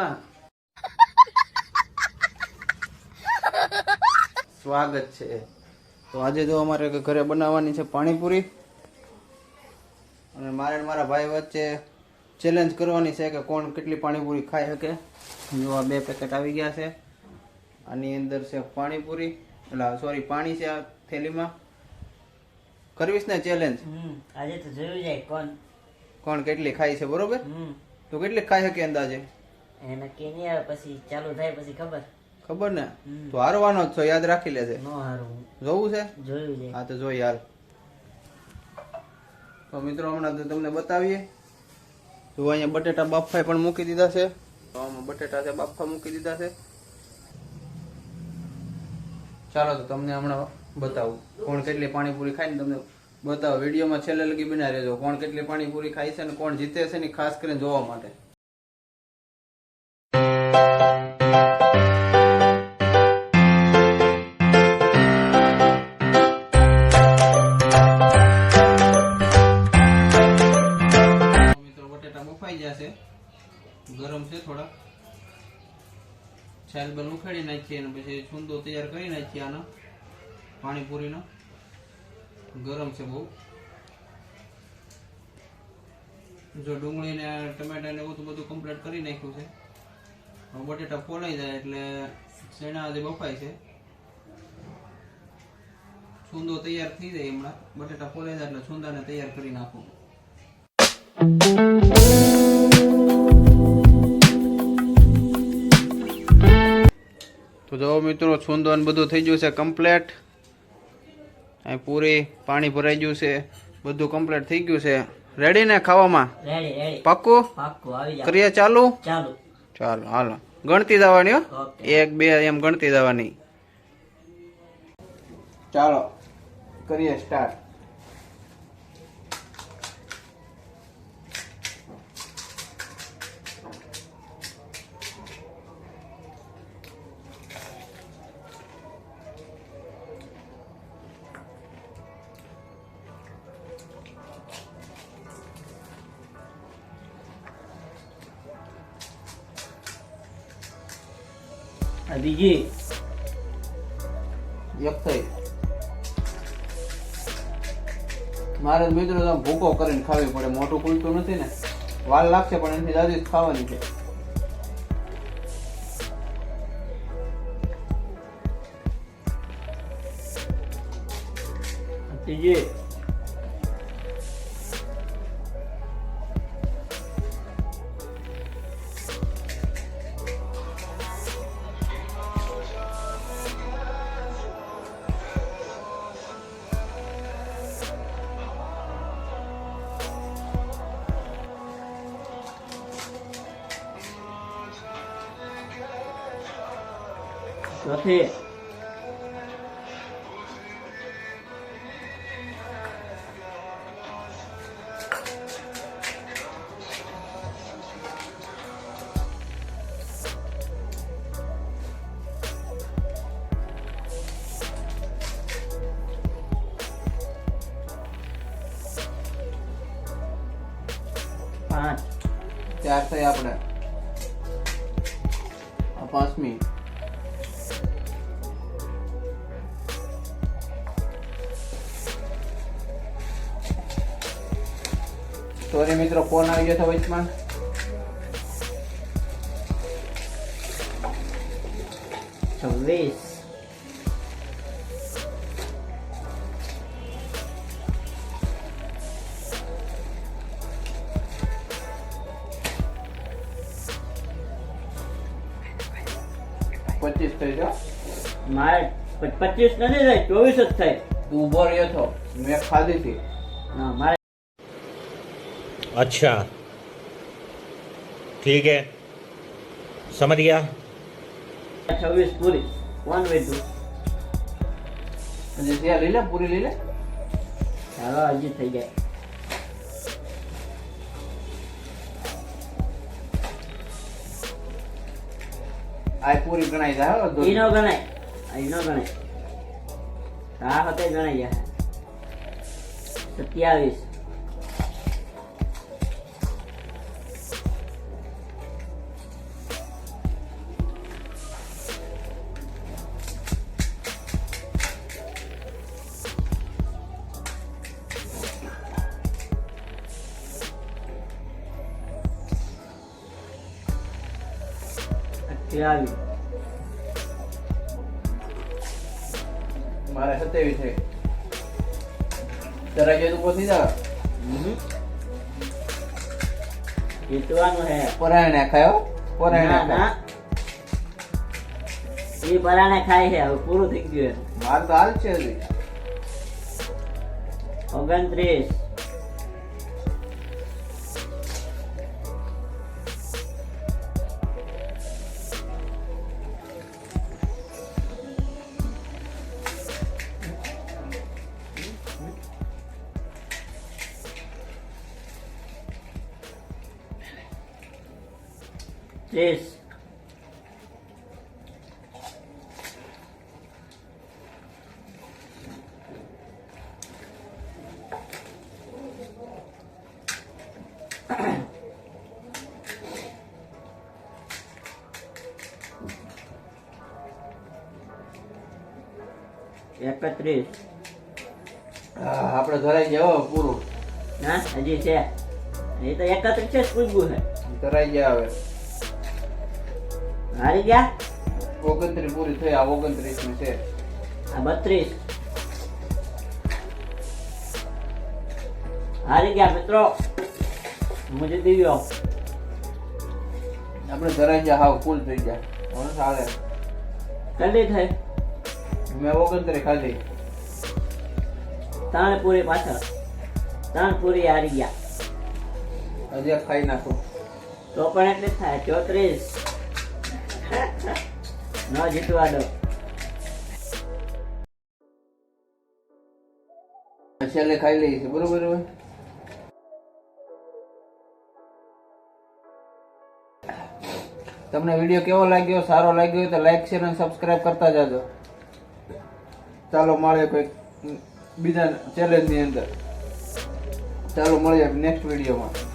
વિડીયોમાં સ્વાગત છે. તો આજે જો અમારે ઘરે બનાવવાની છે પાણીપુરી અને મારે મારા ભાઈ વચ્ચે ચેલેન્જ કરવાની છે કે કોણ કેટલી પાણીપુરી ખાઈ શકે. જો આ બે પેકેટ આવી ગયા છે. આની અંદર છે પાણીપુરી એટલે સોરી પાણી છે આ થેલીમાં. કરવીશ ને ચેલેન્જ આજે તો જોયું જાય કોણ કોણ કેટલી ખાઈ છે બરોબર? તો કેટલી ખાઈ શકે અંદાજે? એને નક્કી નહીં આવે પછી ચાલુ થાય પછી ખબર? ખબર ને? તો હારવાનો જ છો યાદ રાખી લેજે. નો હારું. જોવું છે? જોયું છે. હા તો જો યાર તો મિત્રો હમણાં તો તમને બતાવીએ. જો અહીંયા બટેટા બાફા પણ મૂકી દીધા છે. તો આમાં બટેટા છે બાફા મૂકી દીધા છે. ચાલો તો તમને હમણાં બતાવું. કોણ કેટલી પાણીપુરી ખાઈને તમને બતાવો. વિડીયોમાં છેલ્લે લગી બનાવી રહેજો કોણ કેટલી પાણીપુરી ખાય છે અને કોણ જીતે છે ને ખાસ કરીને જોવા માટે. છાલ બલ ઉખાડી નાખીએ અને પછી છુંદો તૈયાર કરી નાખીએ આનો પાણીપુરીનો. ગરમ છે બહુ. જો ડુંગળી ને ટમેટા ને બધું કમ્પ્લીટ કરી નાખ્યું છે. બટેટા ફોલાઈ જાય એટલે શેણા હજી બફાય છે. છુંદો તૈયાર થઈ જાય હમણાં. બટેટા ફોલાઈ જાય એટલે છુંદાને તૈયાર કરી નાખું. તો જો મિત્રો છૂંદો ને બધું થઈ ગયું છે કમ્પ્લેટ અહીં પૂરી પાણી ભરાઈ ગયું છે. બધું કમ્પ્લેટ થઈ ગયું છે. રેડી ને ખાવામાં? રેડી રેડી પાક્કું? પાક્કું આવી જાવ કરીએ ચાલુ? ચાલુ. ચાલો હાલો. ગણતી જવાની હો. એક બે એમ ગણતી જવાની. ચાલો કરીએ સ્ટાર્ટ એક થઈ. મારે મિત્રો તો ભૂકો કરીને ખાવી પડે. મોટું કુલતું નથી ને. વાલ લાગશે પણ એનાથી દાદી ખાવાની છે. ત્રીજી ચોથી પાંચ. ચાર થઈ આપણે. અપાસમી સોરી મિત્રો ફોન આવી ગયો હતો વચમાં. છવ્વીસ પચીસ થઈ ગયો. મારે પચીસ નથી થાય ચોવીસ જ થાય તું ઊભો રહ્યો છો. મેં ખાધી હતી. ના મારે अच्छा ठीक है समझ गया છવ્વીસ પૂરી વન વે ટુ હજી ત્યાં લઈ લે પૂરી લઈ લે ચાલો હજી થઈ જાય આ પૂરી ગણાઈ જાય હો, દોરી. ઈ નો ગણાય આ ઈ નો ગણાય આ હતે ગણાઈ જાય સત્યાવીસ આવી. મારે સત્યાવીસ છે તારા જે તું પહોંચી જા જીતવાનું હે. પરાયણે ખાયો પરાયણે ના એ પરાણે ખાય છે હવે પૂરું થઈ ગયું માર તો હાલ છે ઓગણત્રીસ. ત્રીસ એકત્રીસ. આપણે ધરાઈ ગયા હો પૂરું. હા હજી છે. એ તો એકત્રીસ છે પૂછવું છે. ધરાઈ ગયા હવે. હારી ગયા? ઓગણત્રીસ પૂરી થઈ આ ઓગણત્રીસની છે. આ બત્રીસ. હારી ગયા મિત્રો? હું જીતી ગયો. આપણે ધરાઈ ગયા હાવ ફૂલ થઈ ગયા. હવે સારે કેટલી થઈ. મેં ઓગણત્રીસ ખાધી ત્રણ પૂરી પાછળ. ત્રણ પૂરી હારી ગયા. હજી ખાઈ નાખું. તો પણ એટલે થાય ચોત્રીસ. ન જીતવા દો. છેલ્લે ખાઈ લઈએ છે બરોબર તમને વીડિયો કેવો લાગ્યો, સારો લાગ્યો તો લાઈક શેર અને સબસ્ક્રાઈબ કરતા જાજો. ચાલો મળીએ કોઈક બીજા ચેલેન્જની અંદર. ચાલો મળીએ નેક્સ્ટ વિડીયોમાં